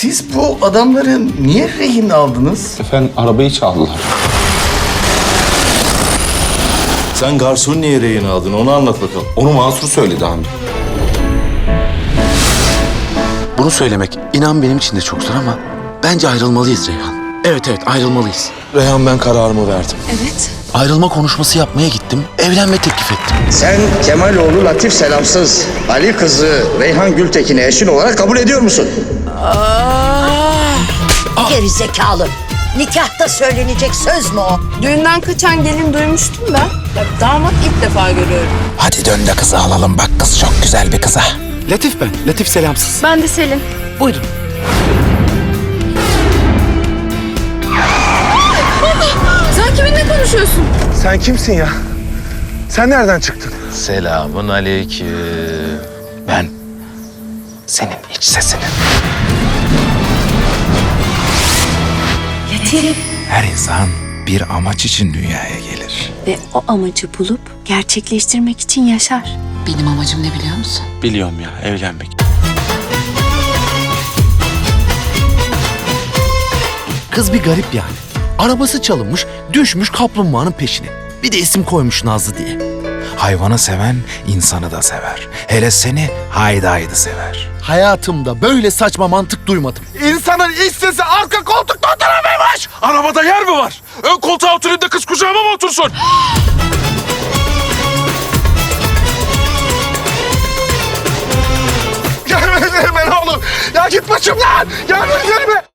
Siz bu adamları niye rehin aldınız? Efendim arabayı çaldılar. Sen garson niye rehin aldın onu anlat bakalım. Onu Mansur söyledi abi. Bunu söylemek inan benim için de çok zor ama bence ayrılmalıyız Reyhan. Evet evet ayrılmalıyız. Reyhan ben kararımı verdim. Evet. Ayrılma konuşması yapmaya gittim. Evlenme teklif ettim. Sen Kemaloğlu Latif Selamsız Ali kızı Reyhan Gültekin'i eşin olarak kabul ediyor musun? Geri zekalı. Nikahta söylenecek söz mü o? Düğünden kaçan gelin duymuştum ben. Ya, damat ilk defa görüyorum. Hadi dön de kızı alalım. Bak kız çok güzel bir kıza. Latif ben. Latif Selamsız. Ben de Selin. Buyurun. Sen kiminle konuşuyorsun? Sen kimsin ya? Sen nereden çıktın? Selamun aleyküm. Ben senin iç sesinin. Latif. Her insan bir amaç için dünyaya gelir. ve o amacı bulup gerçekleştirmek için yaşar. Benim amacım ne biliyor musun? Biliyorum ya evlenmek. Kız bir garip yani. Arabası çalınmış, düşmüş kaplumbağanın peşine. Bir de isim koymuş Nazlı diye. Hayvanı seven insanı da sever. Hele seni haydi haydi sever. Hayatımda böyle saçma mantık duymadım. İnsanın iç sesi arka koltukta oturamıyormuş. Arabada yer mi var? Ön koltuğa oturayım da kız kucağıma mı otursun? Gelme üzerime ne olur. Ya git başımdan. Gelme üzerime.